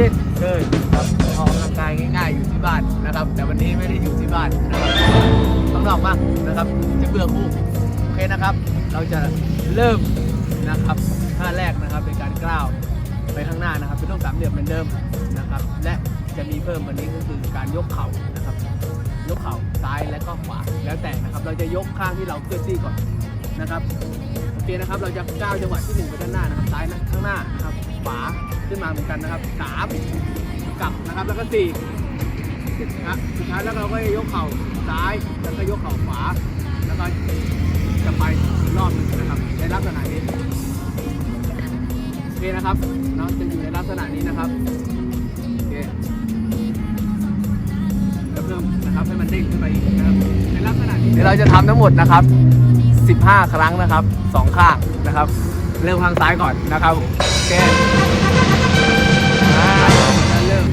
เดินครับออกกำลังกายง่ายๆอยู่ที่บ้านนะครับ แต่วันนี้ไม่ได้อยู่ที่บ้านนะครับข้างนอกมานะครับจะเบื่อคู่โอเคนะครับ เราจะเริ่มนะครับท่าแรกนะครับเป็นการกล้าวไปข้างหน้านะครับเป็นรูปสามเหลี่ยมเหมือนเดิมนะครับ และจะมีเพิ่มวันนี้ก็คือการยกเข่านะครับ ยกเข่าซ้ายและก็ขวาแล้วแต่นะครับ เราจะยกข้างที่เราเคลื่อนที่ก่อนนะครับ เคนะครับ เราจะก้าวจังหวะที่หนึ่งไปด้านหน้านะครับซ้ายนะข้างหน้านะครับขวาขึ้นมาเหมือนกันนะครับสามกลับนะครับแล้วก็สี่นะสุดท้ายแล้วเราก็ยกเข่าซ้ายแล้วก็ยกเข่าขวา แล้วก็จะไปอีกรอบนึงนะครับในลักษณะนี้โอเคนะครับเราจะอยู่ในลักษณะนี้นะครับโอเคเพิ่มนะครับให้มันเด้งขึ้นไปอีกนะครับในลักษณะนี้เดี๋ยวเราจะทำทั้งหมดนะครับ 15 ครั้งนะครับสองข้างนะครับ เริ่มข้างซ้ายก่อนนะครับโอเคอ่าเริ่ม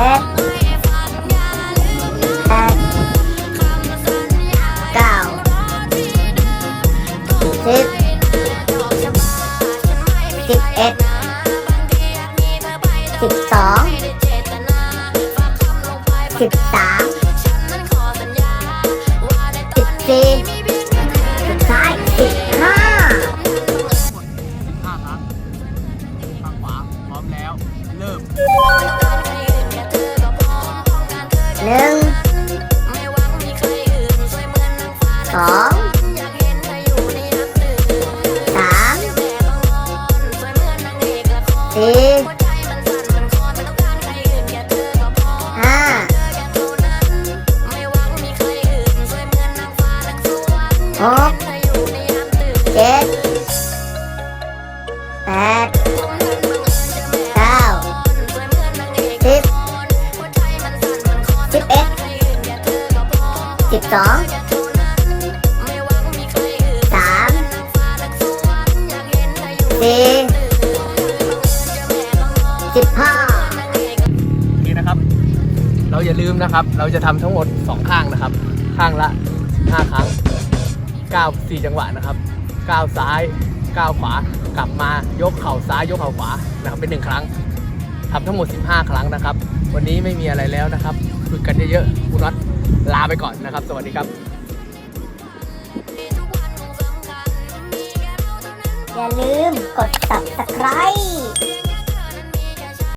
เจ็ดแปดเก้าสิบสิบเอ็ดสิบสองสิบสามสิบสี่สุดท้ายสิบห้า15ครั้งข้างขวาพร้อมแล้ว เริ่ม หนึ่งสองสามสี่ห้าหกเจ็ดแปด สองสามสี่สิบห้าโอเคนะครับ เราอย่าลืมนะครับ เราจะทำทั้งหมด 2 ข้างนะครับ ข้างละ 5 ครั้ง 9 4 จังหวะนะครับ 9 ซ้าย 9 ขวากลับมายกเข่าซ้ายยกเข่าขวานะครับเป็น 1 ครั้งทำทั้งหมด 15 ครั้งนะครับ วันนี้ไม่มีอะไรแล้วนะครับ ฝึกกันเยอะๆคุณน็อตลาไปก่อนนะครับ สวัสดีครับ อย่าลืมกด subscribe